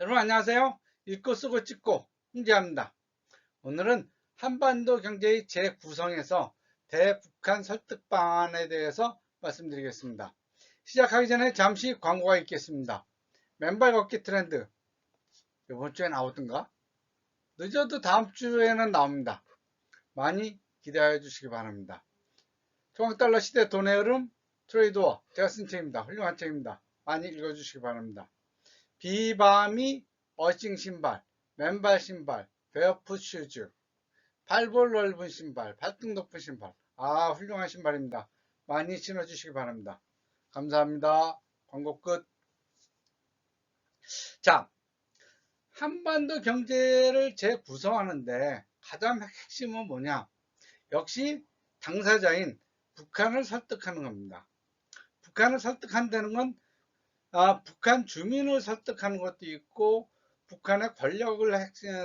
여러분 안녕하세요. 읽고 쓰고 찍고 홍재합니다. 오늘은 한반도 경제의 재구성에서 대북한 설득 방안에 대해서 말씀드리겠습니다. 시작하기 전에 잠시 광고가 있겠습니다. 맨발 걷기 트렌드 이번 주에 나오던가? 늦어도 다음 주에는 나옵니다. 많이 기대해 주시기 바랍니다. 중앙달러 시대 돈의 흐름 트레이드워 제가 쓴 책입니다. 훌륭한 책입니다. 많이 읽어주시기 바랍니다. 비바미 어싱 신발, 맨발 신발, 베어풋 슈즈, 발볼 넓은 신발, 발등 높은 신발. 아, 훌륭한 신발입니다. 많이 신어주시기 바랍니다. 감사합니다. 광고 끝. 자, 한반도 경제를 재구성하는데 가장 핵심은 뭐냐? 역시 당사자인 북한을 설득하는 겁니다. 북한을 설득한다는 건 아, 북한 주민을 설득하는 것도 있고 북한의 권력을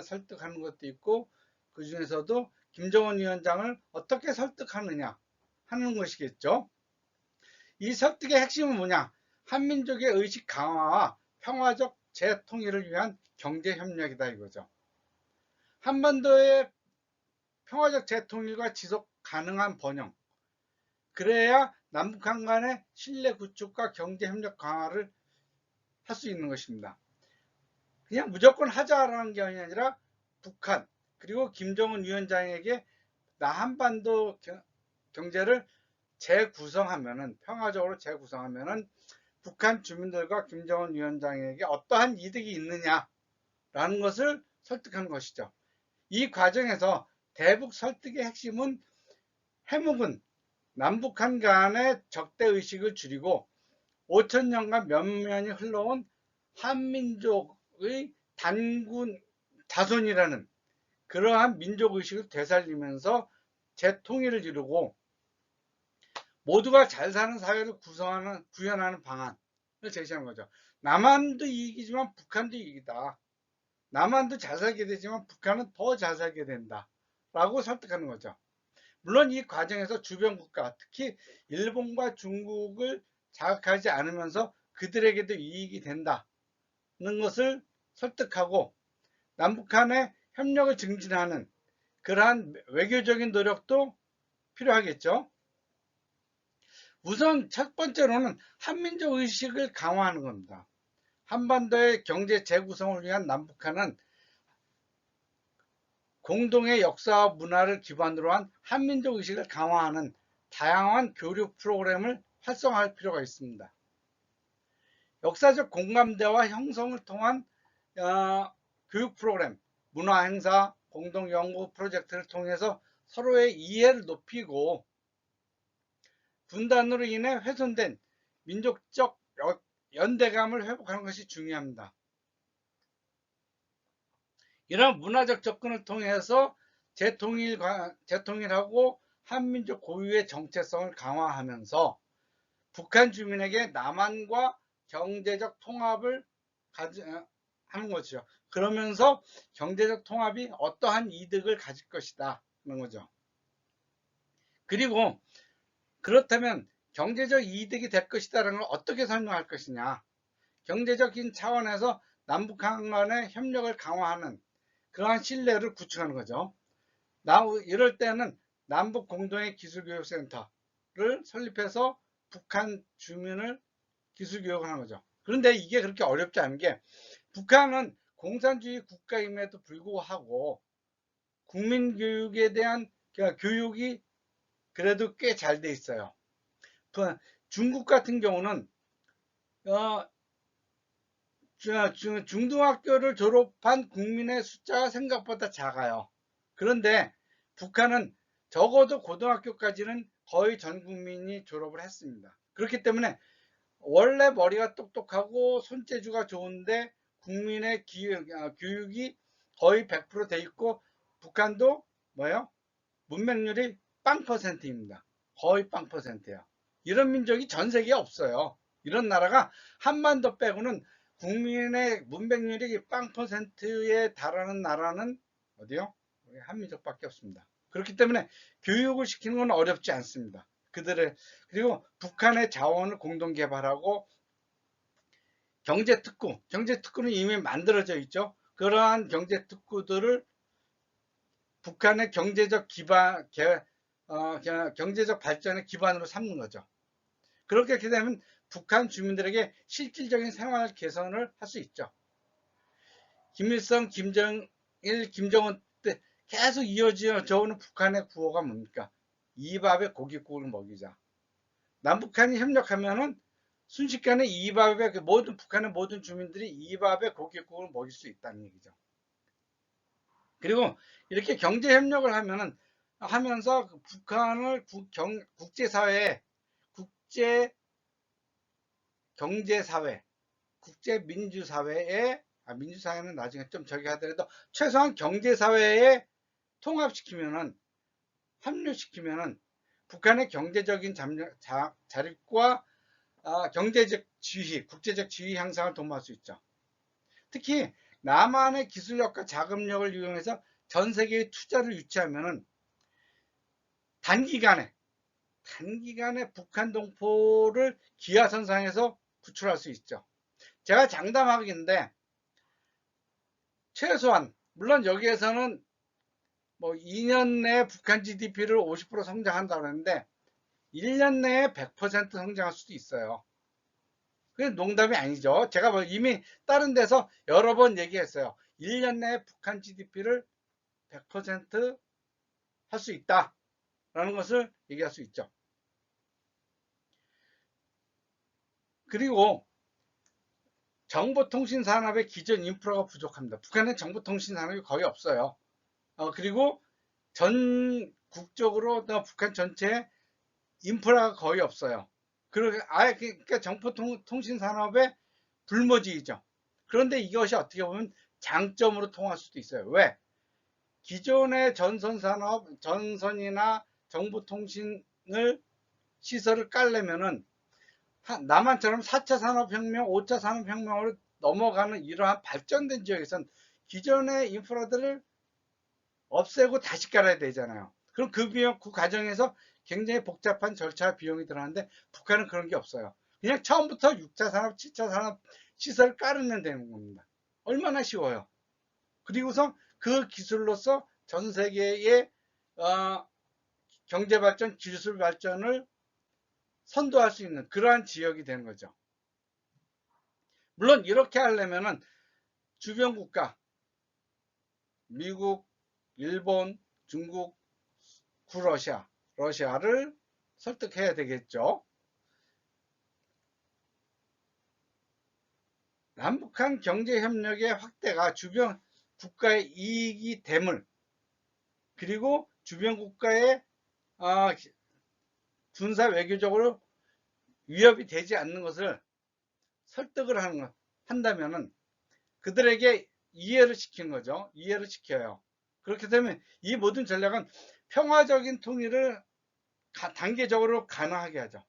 설득하는 것도 있고 그 중에서도 김정은 위원장을 어떻게 설득하느냐 하는 것이겠죠. 이 설득의 핵심은 뭐냐? 한민족의 의식 강화와 평화적 재통일을 위한 경제 협력이다 이거죠. 한반도의 평화적 재통일과 지속 가능한 번영 그래야 남북한 간의 신뢰 구축과 경제 협력 강화를 할 수 있는 것입니다. 그냥 무조건 하자라는 게 아니라 북한 그리고 김정은 위원장에게 나 한반도 경제를 재구성하면은 평화적으로 재구성하면은 북한 주민들과 김정은 위원장에게 어떠한 이득이 있느냐라는 것을 설득하는 것이죠. 이 과정에서 대북 설득의 핵심은 해묵은 남북한 간의 적대의식을 줄이고 5천 년간 면면이 흘러온 한민족의 단군 자손이라는 그러한 민족의식을 되살리면서 재통일을 이루고 모두가 잘 사는 사회를 구성하는 구현하는 방안을 제시한 거죠. 남한도 이익이지만 북한도 이익이다. 남한도 잘 살게 되지만 북한은 더 잘 살게 된다. 라고 설득하는 거죠. 물론 이 과정에서 주변 국가, 특히 일본과 중국을 자극하지 않으면서 그들에게도 이익이 된다는 것을 설득하고 남북한의 협력을 증진하는 그러한 외교적인 노력도 필요하겠죠. 우선 첫 번째로는 한민족 의식을 강화하는 겁니다. 한반도의 경제 재구성을 위한 남북한은 공동의 역사와 문화를 기반으로 한 한민족 의식을 강화하는 다양한 교류 프로그램을 활성화할 필요가 있습니다. 역사적 공감대와 형성을 통한 어, 교육 프로그램, 문화 행사, 공동 연구 프로젝트를 통해서 서로의 이해를 높이고 분단으로 인해 훼손된 민족적 연대감을 회복하는 것이 중요합니다. 이런 문화적 접근을 통해서 재통일, 재통일하고 한민족 고유의 정체성을 강화하면서 북한 주민에게 남한과 경제적 통합을 가지, 어, 하는 거죠. 그러면서 경제적 통합이 어떠한 이득을 가질 것이다 하는 거죠. 그리고 그렇다면 경제적 이득이 될 것이다라는 걸 어떻게 설명할 것이냐. 경제적인 차원에서 남북한 간의 협력을 강화하는 그러한 신뢰를 구축하는 거죠. 나 이럴 때는 남북 공동의 기술교육센터를 설립해서 북한 주민을 기술교육을 하는 거죠. 그런데 이게 그렇게 어렵지 않은 게 북한은 공산주의 국가임에도 불구하고 국민교육에 대한 교육이 그래도 꽤 잘 돼 있어요. 그 중국 같은 경우는 어, 중등학교를 졸업한 국민의 숫자가 생각보다 작아요. 그런데 북한은 적어도 고등학교까지는 거의 전 국민이 졸업을 했습니다. 그렇기 때문에 원래 머리가 똑똑하고 손재주가 좋은데 국민의 아, 교육이 거의 100%돼 있고 북한도 뭐예요? 문맹률이 빵 퍼센트입니다. 거의 빵 퍼센트예요. 이런 민족이 전 세계에 없어요. 이런 나라가 한반도 빼고는 국민의 문맹률이 빵 퍼센트에 달하는 나라는 어디요? 한민족밖에 없습니다. 그렇기 때문에 교육을 시키는 건 어렵지 않습니다. 그들의 그리고 북한의 자원을 공동 개발하고 경제 특구, 경제 특구는 이미 만들어져 있죠. 그러한 경제 특구들을 북한의 경제적 기반, 어, 경제적 발전의 기반으로 삼는 거죠. 그렇게 되면 북한 주민들에게 실질적인 생활 개선을 할 수 있죠. 김일성, 김정일, 김정은 때 계속 이어져 오는 북한의 구호가 뭡니까? 이 밥에 고깃국을 먹이자. 남북한이 협력하면은 순식간에 이 밥에 그 모든 북한의 모든 주민들이 이 밥에 고깃국을 먹일 수 있다는 얘기죠. 그리고 이렇게 경제 협력을 하면은 하면서 그 북한을 국, 경, 국제사회에 국제 경제사회, 국제민주사회에 아, 민주사회는 나중에 좀 저기 하더라도 최소한 경제사회에 통합시키면은 합류시키면은 북한의 경제적인 잠, 자, 자립과 아, 경제적 지위, 국제적 지위 향상을 도모할 수 있죠. 특히 남한의 기술력과 자금력을 이용해서 전 세계의 투자를 유치하면은 단기간에 단기간에 북한 동포를 기하선상에서 구출할 수 있죠. 제가 장담하기인데 최소한 물론 여기에서는 뭐 2년 내에 북한 GDP를 50% 성장한다고 하는데 1년 내에 100% 성장할 수도 있어요. 그게 농담이 아니죠. 제가 뭐 이미 다른 데서 여러 번 얘기했어요. 1년 내에 북한 GDP를 100%할 수 있다. 라는 것을 얘기할 수 있죠. 그리고 정보통신산업의 기존 인프라가 부족합니다. 북한은 정보통신산업이 거의 없어요. 어, 그리고 전국적으로 북한 전체에 인프라가 거의 없어요. 그러니까 아예 그러니까 정보통신 산업의 불모지이죠. 그런데 이것이 어떻게 보면 장점으로 통할 수도 있어요. 왜? 기존의 전선 산업, 전선이나 정보통신을 시설을 깔려면은 남한처럼 4차 산업혁명, 5차 산업혁명으로 넘어가는 이러한 발전된 지역에선 기존의 인프라들을 없애고 다시 깔아야 되잖아요. 그럼 그 비용, 그 과정에서 굉장히 복잡한 절차 비용이 들어가는데 북한은 그런 게 없어요. 그냥 처음부터 6차 산업, 7차 산업 시설을 깔으면 되는 겁니다. 얼마나 쉬워요. 그리고서 그 기술로서 전 세계의 어, 경제 발전, 기술 발전을 선도할 수 있는 그러한 지역이 되는 거죠. 물론 이렇게 하려면은 주변 국가 미국, 일본, 중국, 구러시아, 러시아를 설득해야 되겠죠. 남북한 경제협력의 확대가 주변 국가의 이익이 됨을 그리고 주변 국가의 어, 군사 외교적으로 위협이 되지 않는 것을 설득을 하는 것, 한다면은 그들에게 이해를 시키는 거죠. 이해를 시켜요. 그렇게 되면 이 모든 전략은 평화적인 통일을 단계적으로 가능하게 하죠.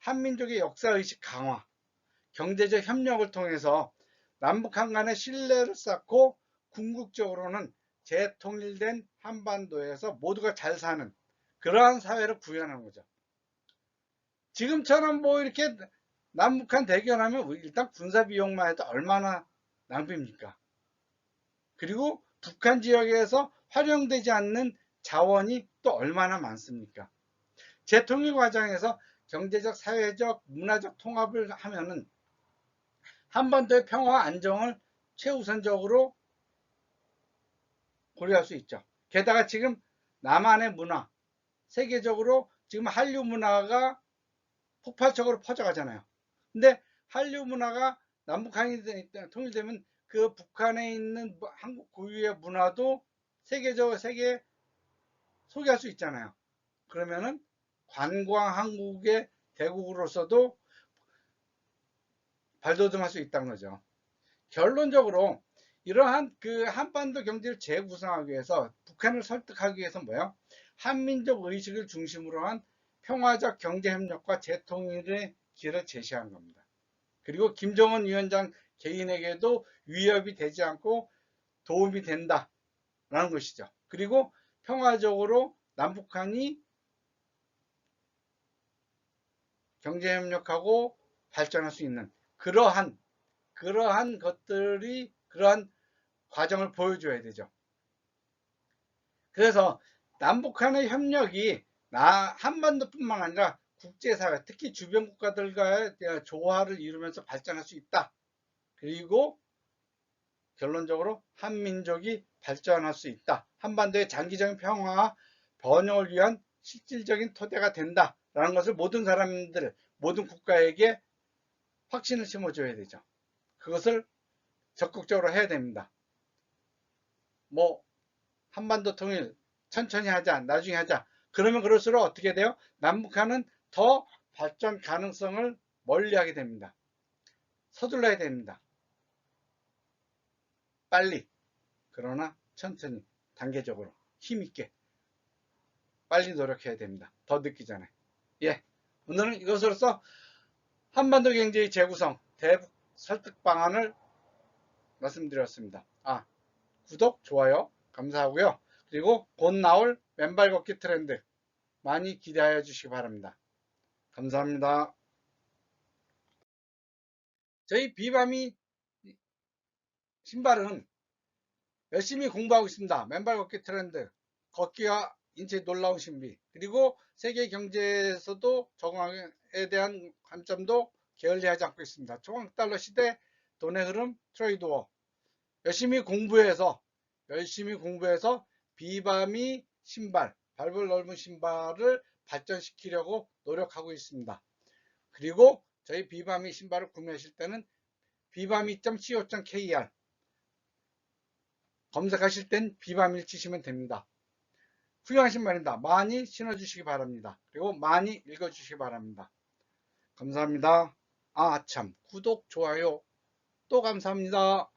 한민족의 역사의식 강화, 경제적 협력을 통해서 남북한 간의 신뢰를 쌓고 궁극적으로는 재통일된 한반도에서 모두가 잘 사는 그러한 사회를 구현하는 거죠. 지금처럼 뭐 이렇게 남북한 대결하면 일단 군사 비용만 해도 얼마나 낭비입니까? 그리고 북한 지역에서 활용되지 않는 자원이 또 얼마나 많습니까? 재통일 과정에서 경제적, 사회적, 문화적 통합을 하면은 한반도의 평화와 안정을 최우선적으로 고려할 수 있죠. 게다가 지금 남한의 문화, 세계적으로 지금 한류 문화가 폭발적으로 퍼져가잖아요. 근데 한류 문화가 남북한이 통일되면 그 북한에 있는 뭐 한국 고유의 문화도 세계적 세계에 소개할 수 있잖아요. 그러면은 관광 한국의 대국으로서도 발돋움할 수 있다는 거죠. 결론적으로 이러한 그 한반도 경제를 재구성하기 위해서 북한을 설득하기 위해서 뭐예요? 한민족 의식을 중심으로 한 평화적 경제협력과 재통일의 길을 제시한 겁니다. 그리고 김정은 위원장 개인에게도 위협이 되지 않고 도움이 된다라는 것이죠. 그리고 평화적으로 남북한이 경제협력하고 발전할 수 있는 그러한 그러한 것들이 그러한 과정을 보여줘야 되죠. 그래서 남북한의 협력이 나 한반도뿐만 아니라 국제사회 특히 주변 국가들과의 조화를 이루면서 발전할 수 있다. 그리고 결론적으로 한민족이 발전할 수 있다. 한반도의 장기적인 평화와 번영을 위한 실질적인 토대가 된다라는 것을 모든 사람들, 모든 국가에게 확신을 심어줘야 되죠. 그것을 적극적으로 해야 됩니다. 뭐 한반도 통일 천천히 하자, 나중에 하자. 그러면 그럴수록 어떻게 돼요? 남북한은 더 발전 가능성을 멀리하게 됩니다. 서둘러야 됩니다. 빨리 그러나 천천히 단계적으로 힘있게 빨리 노력해야 됩니다. 더 늦기 전에 예 오늘은 이것으로서 한반도 경제의 재구성 대북 설득 방안을 말씀드렸습니다. 아 구독 좋아요 감사하고요. 그리고 곧 나올 맨발 걷기 트렌드 많이 기대하여 주시기 바랍니다. 감사합니다. 저희 비밤이 신발은 열심히 공부하고 있습니다. 맨발 걷기 트렌드, 걷기와 인체 놀라운 신비, 그리고 세계 경제에서도 적응에 대한 관점도 게을리하지 않고 있습니다. 초강달러 시대 돈의 흐름 트레이드워 열심히 공부해서 열심히 공부해서 비밤이 신발, 발볼 넓은 신발을 발전시키려고 노력하고 있습니다. 그리고 저희 비밤이 신발을 구매하실 때는 비밤이.co.kr 검색하실 땐 비밤일 치시면 됩니다. 훌륭한 신발입니다. 많이 신어주시기 바랍니다. 그리고 많이 읽어주시기 바랍니다. 감사합니다. 아, 참. 구독, 좋아요. 또 감사합니다.